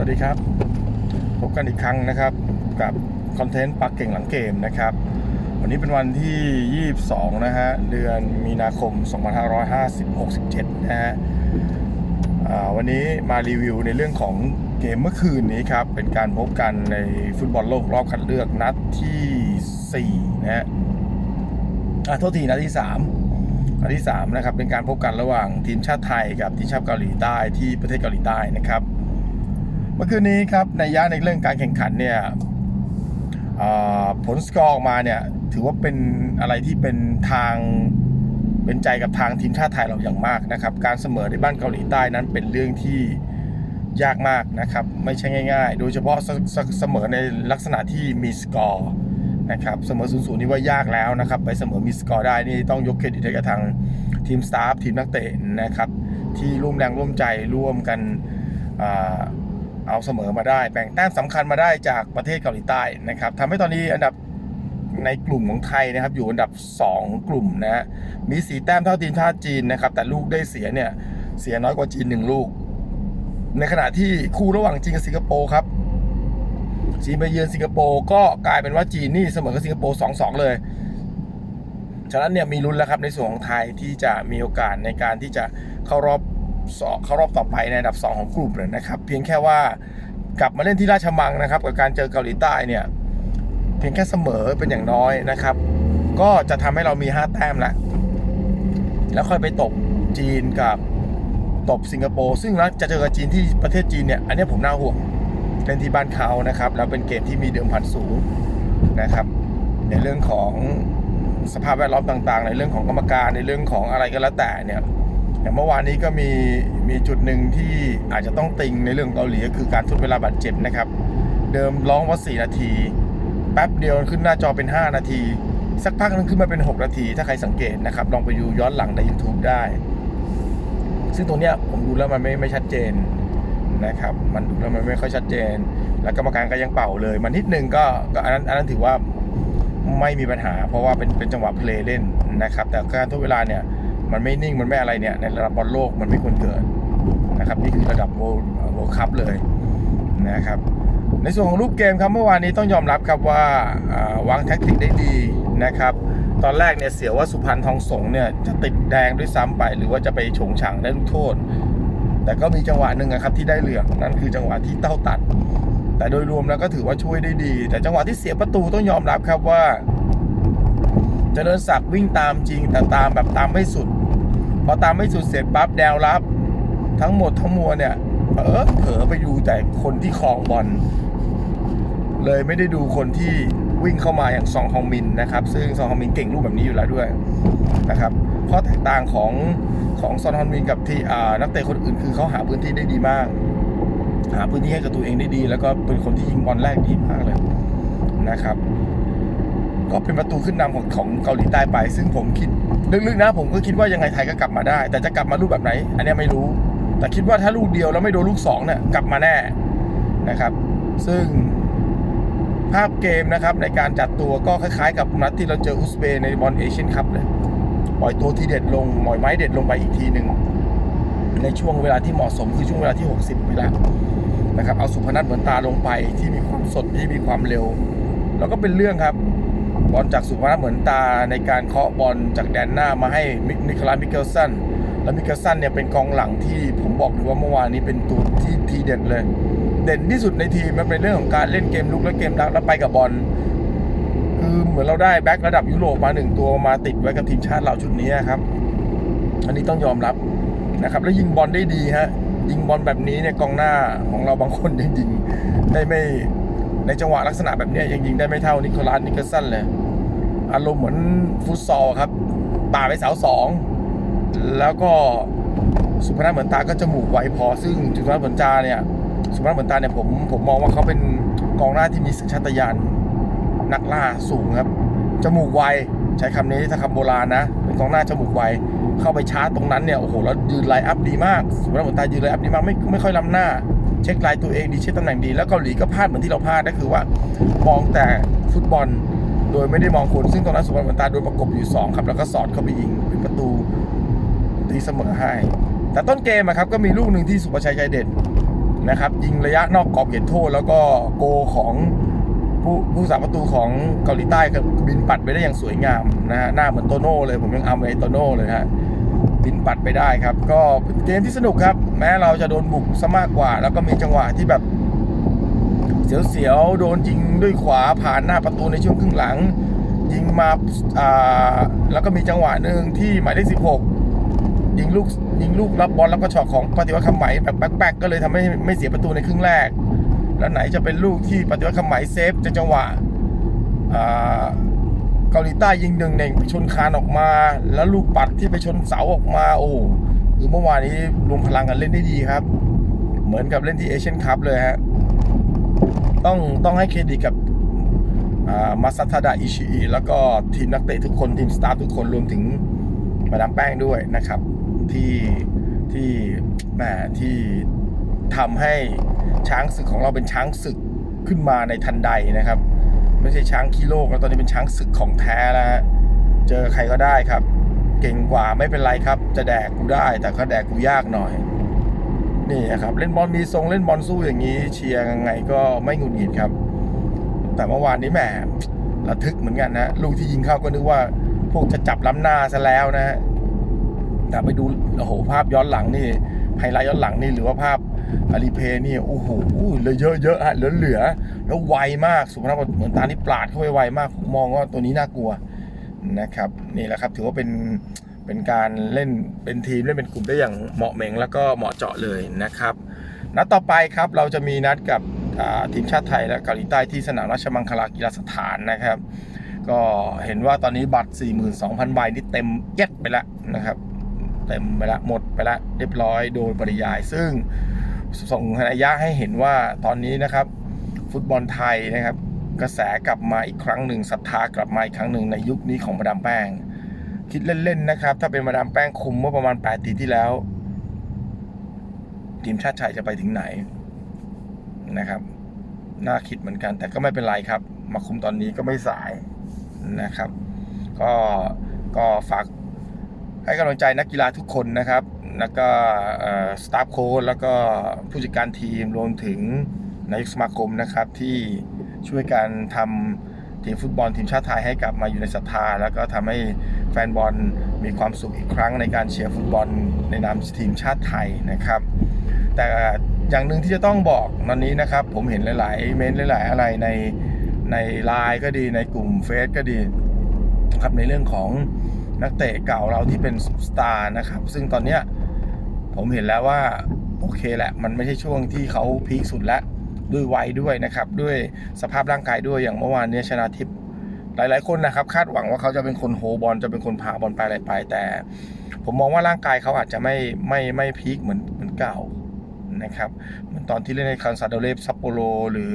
สวัสดีครับ พบกันอีกครั้งนะครับกับคอนเทนต์ปักเก่งหลังเกมนะครับ วันนี้เป็นวันที่ 22 นะฮะ เดือนมีนาคม 2567 นะฮะวันนี้มารีวิวในเรื่องของเกมเมื่อคืนนี้ครับ เป็นการพบกันในฟุตบอลโลกรอบคัดเลือกนัดที่ 4 นะฮะอะโทษทีนัดที่ 3อันที่3นะครับเป็นการพบกันระหว่างทีมชาติไทยกับทีมชาติเกาหลีใต้ที่ประเทศเกาหลีใต้นะครับ เมื่อคืนนี้ครับในย่าในเรื่องการแข่งขันเนี่ยผลสกอร์ออกมาเนี่ยถือว่าเป็นอะไรที่เป็นทางเป็นใจกับทางทีมชาติไทยเราอย่างมากนะครับ การเสมอในบ้านเกาหลีใต้นั้นเป็นเรื่องที่ยากมากนะครับ ไม่ใช่ง่ายๆ โดยเฉพาะเสเสเสมอในลักษณะที่มีสกอร์นะครับเสมอศูนย์ศูนย์นี่ว่ายากแล้วนะครับไปเสมอมีสกอร์ได้นี่ต้องยกเครดิตให้กับทางทีมสตาฟทีมนักเตะนะครับที่ร่วมแรงร่วมใจร่วมกันอ่า เอาเสมอมาได้แบ่งแต้มสำคัญมาได้จากประเทศเกาหลีใต้นะครับทำให้ตอนนี้อันดับในกลุ่มของไทยนะครับ อยู่อันดับ 2 กลุ่มนะฮะมีสีแต้มเท่าทีมชาติจีนนะครับ แต่ลูกได้เสียเนี่ย เสียน้อยกว่าจีนหนึ่งลูก ในขณะที่คู่ระหว่างจีนกับสิงคโปร์ครับจีนไปเยือนสิงคโปร์ก็กลายเป็นว่าจีนนี่เสมอกับสิงคโปร์2-2เลย ฉะนั้นเนี่ยมีลุ้นแล้วครับในส่วนของไทยที่จะมีโอกาสในการที่จะเข้ารอบ สองเข้ารอบต่อไปในอันดับ 2 ของกลุ่มเลยนะครับ เพียงแค่ว่ากลับมาเล่นที่ราชมังนะครับ กับการเจอเกาหลีใต้เนี่ย เพียงแค่เสมอเป็นอย่างน้อยนะครับ ก็จะทำให้เรามี 5 แต้มล้วแล้วค่อยไปตบจีนกับตบสิงคโปร์ซึ่งนะจะเจอกับจีนที่ประเทศจีนเนี่ยอันนี้ผมน่าห่วงเล่นที่บ้านเขานะครับแล้วเป็นเกมที่มีเดิมพันสูงนะครับ ในเรื่องของสภาพแวดล้อมต่างๆ ในเรื่องของกรรมการในเรื่องของอะไรก็แล้วแต่เนี่ย อย่างเมื่อวานนี้ก็มีมีจุดหนึ่งที่อาจจะต้องติงในเรื่องเกาหลีก็คือการทดเวลาบาดเจ็บนะครับ เดิมร้องว่า 4 นาที แป๊บเดียวขึ้นหน้าจอเป็น 5 นาที สักพักนึงขึ้นมาเป็น 6 นาที ถ้าใครสังเกตนะครับ ลองไปดูย้อนหลังใน YouTube ได้ ซึ่งตรงเนี้ยผมดูแล้วมันไม่ไม่ชัดเจนนะครับ มันดูแล้วมันไม่ค่อยชัดเจน แล้วกรรมการก็ยังเป่าเลย มันนิดนึงก็ก็อันนั้นอันนั้นถือว่าไม่มีปัญหา เพราะว่าเป็นเป็นจังหวะเพลย์เล่นนะครับ แต่การทุกเวลาเนี่ย มันไม่นิ่งมันไม่อะไรเนี่ยในระดับบอลโลกมันไม่ควรเกิดนะครับนี่คือระดับโวลคัพเลยนะครับในส่วนของรูปเกมครับเมื่อวานนี้ต้องยอมรับครับว่าวางแท็กติกได้ดีนะครับตอนแรกเนี่ยเสียว่าสุพรรณทองสงเนี่ยจะติดแดงด้วยซ้ำไป หรือว่าจะไปโฉงฉางได้ลูกโทษ แต่ก็มีจังหวะหนึ่งอะครับที่ได้เหลืองนั่นคือจังหวะที่เต้าตัด แต่โดยรวมแล้วก็ถือว่าช่วยได้ดี แต่จังหวะที่เสียประตูต้องยอมรับครับว่า เจริญศักดิ์วิ่งตามจริงแต่ตามแบบตามไม่สุด พอตามไม่สุดเสร็จปั๊บแนวรับ ทั้งหมดทั้งมวลเนี่ยเออเผลอไปดูแต่คนที่คลองบอลเลยไม่ได้ดูคนที่วิ่งเข้ามาอย่างซองฮองมินนะครับ ซึ่งซองฮองมินเก่งรูปแบบนี้อยู่แล้วด้วยนะครับข้อแตกต่างของของซองฮองมินกับที่อ่านักเตะคนอื่นคือเขาหาพื้นที่ได้ดีมาก หาพื้นที่ให้กับตัวเองได้ดี แล้วก็เป็นคนที่ยิงบอลแรกดีมากเลยนะครับ ก็เป็นประตูขึ้นนำของของเกาหลีใต้ไป ซึ่งผมคิดลึกๆนะ ผมก็คิดว่ายังไงไทยก็กลับมาได้ แต่จะกลับมารูปแบบไหน อันนี้ไม่รู้ แต่คิดว่าถ้าลูกเดียวแล้วไม่โดนลูกสองเนี่ยกลับมาแน่นะครับ ซึ่งภาพเกมนะครับในการจัดตัวก็คล้ายๆ กับนัดที่เราเจออุซเบในบอลเอเชียนคัพเลยปล่อยตัวทีเด็ดลงหมอยไม้เด็ดลงไปอีกทีหนึ่งในช่วงเวลาที่เหมาะสมคือช่วงเวลาที่ 60ไปแล้วนะครับเอาสุพนัทเหมือนตาลงไปที่มีความสดที่มีความเร็ว แล้วก็เป็นเรื่องครับ บอลจากสุพนัทเหมือนตาในการเคาะบอลจากแดนหน้ามาให้มินิคลามิเกลสันแล้วมิเกลสันเนี่ยเป็นกองหลังที่ผมบอกเลยว่าเมื่อวานนี้เป็นตัวที่ทีเด็ดเลย เด่นที่สุดในทีมมันเป็นเรื่องของการเล่นเกมลุกและเกมรับแล้วไปกับบอลคือเหมือนเราได้แบ็คระดับยุโรปมาหนึ่งตัวมาติดไว้กับทีมชาติเราชุดนี้ครับอันนี้ต้องยอมรับนะครับ แล้วยิงบอลได้ดีฮะยิงบอลแบบนี้เนี่ยกองหน้าของเราบางคนยังยิงได้ไม่ ในจังหวะลักษณะแบบนี้ยังยิงได้ไม่เท่านิโคลัสนิเกลสันเลยอารมณ์เหมือนฟุตซอลครับป่าไปเสาสองแล้วก็สุพนัทเหมือนตาก็จมูกไวพอ ซึ่งสุพนัทเหมือนตาเนี่ยสุพนัทเหมือนตาเนี่ยผมผมมองว่าเขาเป็นกองหน้าที่มีสัญชาตญาณนักล่าสูงครับจมูกไวใช้คำนี้ถ้าคำโบราณนะ เป็นกองหน้าจมูกไว เข้าไปชาร์จตรงนั้นเนี่ยโอ้โหแล้วยืนไลน์อัพดีมากสุพนัทเหมือนตายืนไลน์อัพดีมากไม่ไม่ค่อยล้ำหน้า เช็คไลน์ตัวเองดีเช็คตำแหน่งดีแล้วเกาหลีก็พลาดเหมือนที่เราพลาดก็คือว่ามองแต่ฟุตบอล โดยไม่ได้มองคนซึ่งตรงนั้นสุพรรณเหมือนตาโดนประกบอยู่2ครับแล้วก็สอดเข้าไปยิงเป็นประตูตีเสมอให้แต่ต้นเกมครับก็มีลูกหนึ่งที่สุภาชัยใจเด่นนะครับยิงระยะนอกกรอบเขตโทษแล้วก็โกของ ผู้ผู้สาประตูของเกาหลีใต้ก็บินปัดไปได้อย่างสวยงามนะฮะหน้าเหมือนโตโน่เลยผมยังเอาไว้โตโน่เลยฮะบินปัดไปได้ครับ ก็เป็นเกมที่สนุกครับ แม้เราจะโดนบุกซะมากกว่า แล้วก็มีจังหวะที่แบบ เสียวๆโดนยิงด้วยขวาผ่านหน้าประตูในช่วงครึ่งหลัง ยิงมาอ่าแล้วก็มีจังหวะหนึ่งที่หมายเลข16ยิงลูกยิงลูกรับบอลแล้วก็ช็อตของปฏิวัติคำไหมแบบแป๊กๆก็เลยทำให้ไม่เสียประตูในครึ่งแรก แล้วไหนจะเป็นลูกที่ปฏิวัติคำไหมเซฟจะจังหวะเกาหลีใต้ยิงหนึ่งเน่งไปชนคานออกมา แล้วลูกปัดที่ไปชนเสาออกมา โอ้คือเมื่อวานนี้รวมพลังกันเล่นได้ดีครับ เหมือนกับเล่นที่เอเชียนคัพเลยฮะต้องต้องให้เครดิตกับมาซาทาดะอิชิอิแล้วก็ทีมนักเตะทุกคนทีมสตาฟทุกคนรวมถึงมาดามแป้งด้วยนะครับ ที่ที่แหมที่ ทำให้ช้างศึกของเราเป็นช้างศึกขึ้นมาในทันใดนะครับ ไม่ใช่ช้างขี้โลกแล้วตอนนี้เป็นช้างศึกของแท้แล้วเจอใครก็ได้ครับ เก่งกว่าไม่เป็นไรครับ จะแดกกูได้ แต่ก็แดกกูยากหน่อยนี่ครับเล่นบอลมีทรงเล่นบอลสู้อย่างนี้ เชียร์ยังไงก็ไม่หงุดหงิดครับ แต่เมื่อวานนี้แหมระทึกเหมือนกันนะลูกที่ยิงเข้าก็นึกว่าพวกจะจับล้ำหน้าซะแล้วนะแต่ไปดูโอ้โหภาพย้อนหลังนี่ไฮไลท์ย้อนหลังนี่หรือว่าภาพ อารีเพย์นี่โอ้โหเหลือเยอะๆฮะเหลือเหลือๆแล้วไวมากสุพนัทเหมือนตานี่ปลาดเข้าไปไวมากผมมองว่าตัวนี้น่ากลัวนะครับนี่แหละครับถือว่าเป็นเป็นการเล่นเป็นทีมเล่นเป็นกลุ่มได้อย่างเหมาะเหม่งแล้วก็เหมาะเจาะเลยนะครับนัดต่อไปครับเราจะมีนัดกับทีมชาติไทยและเกาหลีใต้ที่สนามราชมังคลากีฬาสถานนะครับ ก็เห็นว่าตอนนี้บัตร 42,000 ใบนี่เต็มเก็ตไปแล้วนะครับ เต็มไปแล้วหมดไปแล้วเรียบร้อยโดยปริยายซึ่ง ส่งนัยยะให้เห็นว่าตอนนี้นะครับ ฟุตบอลไทยนะครับ กระแสกลับมาอีกครั้งหนึ่งศรัทธากลับมาอีกครั้งหนึ่งในยุคนี้ของมาดามแป้ง คิดเล่นๆนะครับ ถ้าเป็นมาดามแป้งคุมเมื่อประมาณ8ปีที่แล้ว ทีมชาติไทยจะไปถึงไหนนะครับน่าคิดเหมือนกัน แต่ก็ไม่เป็นไรครับ มาคุมตอนนี้ก็ไม่สายนะครับ ก็ก็ฝากให้กำลังใจนักกีฬาทุกคนนะครับ แล้วก็สตาฟโค้ชแล้วก็ผู้จัดการทีมรวมถึงนายกสมาคมนะครับที่ช่วยการทำทีมฟุตบอลทีมชาติไทยให้กลับมาอยู่ในศรัทธา แล้วก็ทำให้แฟนบอลมีความสุขอีกครั้งในการเชียร์ฟุตบอลในนามทีมชาติไทยนะครับ แต่อย่างหนึ่งที่จะต้องบอกตอนนี้นะครับ ผมเห็นหลาย ๆ เมนหลาย ๆ อะไรในในไลน์ก็ดีในกลุ่มเฟซก็ดีครับในเรื่องของนักเตะเก่าเราที่เป็นสตาร์นะครับ ซึ่งตอนเนี้ย ผมเห็นแล้วว่าโอเคแหละ มันไม่ใช่ช่วงที่เขาพีคสุดแล้วด้วยวัยด้วยนะครับ ด้วยสภาพร่างกายด้วยอย่างเมื่อวานเนี้ยชนะทิพย์หลาย ๆ คนนะครับ คาดหวังว่าเขาจะเป็นคนโฮบอลจะเป็นคนพาบอลไปอะไรไป แต่ ผมมองว่าร่างกายเขาอาจจะไม่ไม่ไม่พีคเหมือนเหมือนเก่านะครับเหมือนตอนที่เล่นในคันซาโดเลฟซัปโปโรหรือ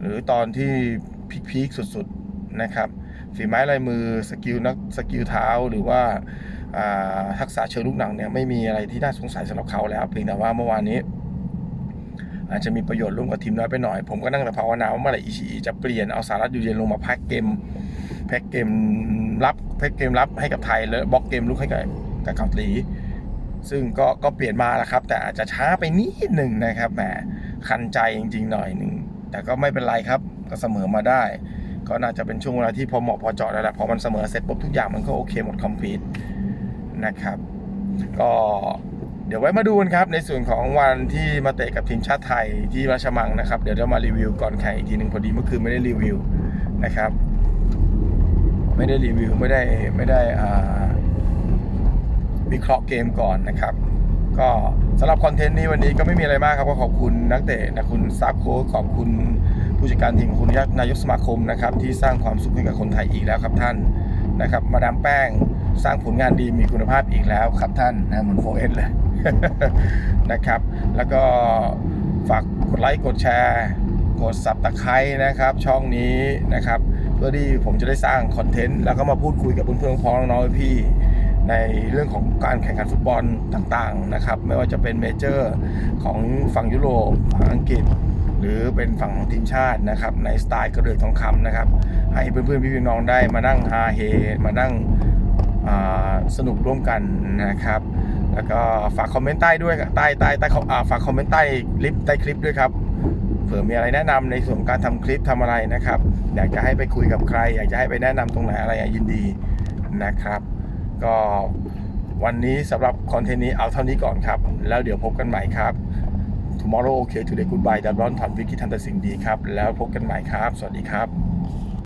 หรือตอนที่พีคๆสุด ๆ นะครับ ฝีไม้ลายมือสกิลนักสกิลเท้าหรือว่าทักษะเชิงลูกหนังเนี่ยไม่มีอะไรที่น่าสงสัยสำหรับเขาแล้วเพียงแต่ว่าเมื่อวานนี้ อาจจะมีประโยชน์ร่วมกับทีมน้อยไปหน่อย ผมก็นั่งแต่ภาวนาว่าเมื่อไหร่อิชิอิจะเปลี่ยนเอาสารัตอยู่เย็นลงมาแพ็กเกมแพ็กเกมรับแพ็กเกมรับให้กับไทยแล้วบล็อกเกมลุกให้กับกับเกาหลีซึ่งก็ก็เปลี่ยนมาแล้วครับ แต่อาจจะช้าไปนิดหนึ่งนะครับแหมคันใจจริง ๆ หน่อยหนึ่งแต่ก็ไม่เป็นไรครับก็เสมอมาได้ ก็น่าจะเป็นช่วงเวลาที่พอเหมาะพอเจาะแล้วแหละพอมันเสมอเสร็จปุ๊บทุกอย่างมันก็โอเคหมดคอมพลีทนะครับก็เดี๋ยวไว้มาดูกันครับ ในส่วนของวันที่มาเตะกับทีมชาติไทยที่ราชมังนะครับ เดี๋ยวเรามารีวิวก่อนแข่งอีกทีหนึ่งพอดีเมื่อคืนไม่ได้รีวิวนะครับ ไม่ได้รีวิวไม่ได้ไม่ได้อ่าวิเคราะห์เกมก่อนนะครับ ก็ สำหรับคอนเทนต์นี้วันนี้ก็ไม่มีอะไรมากครับก็ขอบคุณนักเตะนะคุณซับโค้ชขอบคุณผู้จัดการทีมคุณนายกสมาคมนะครับที่สร้างความสุขให้กับคนไทยอีกแล้วครับท่านนะครับมาดามแป้งสร้างผลงานดีมีคุณภาพอีกแล้วครับท่านนะเหมือนโฟเอสเลยนะครับ แล้วก็ฝากกดไลค์กดแชร์กดสับตะไคร้นะครับ ช่องนี้นะครับ เพื่อที่ผมจะได้สร้างคอนเทนต์แล้วก็มาพูดคุยกับเพื่อนๆพ้องน้องพี่ ในเรื่องของการแข่งขันฟุตบอลต่างๆนะครับ ไม่ว่าจะเป็นเมเจอร์ของฝั่งยุโรปฝั่งอังกฤษ หรือเป็นฝั่งของทีมชาตินะครับ ในสไตล์กระเดือกทองคำนะครับ ให้เพื่อนๆพี่ๆน้องได้มานั่งฮาเฮมานั่งสนุกร่วมกันนะครับ แล้วก็ฝากคอมเมนต์ใต้ด้วยใต้ใต้ใต้าฝากคอมเมนต์ใต้คลิปใต้คลิปด้วยครับเผื่อมีอะไรแนะนำในส่วนการทำคลิปทำอะไรนะครับ อยากจะให้ไปคุยกับใคร อยากจะให้ไปแนะนำตรงไหนอะไรยินดีนะครับ ก็วันนี้สำหรับคอนเทนต์นี้เอาเท่านี้ก่อนครับ แล้วเดี๋ยวพบกันใหม่ครับ tomorrow okay today goodbye ดับร้อนถอนวิกฤตทำแต่สิ่งดีครับ แล้วพบกันใหม่ครับ สวัสดีครับ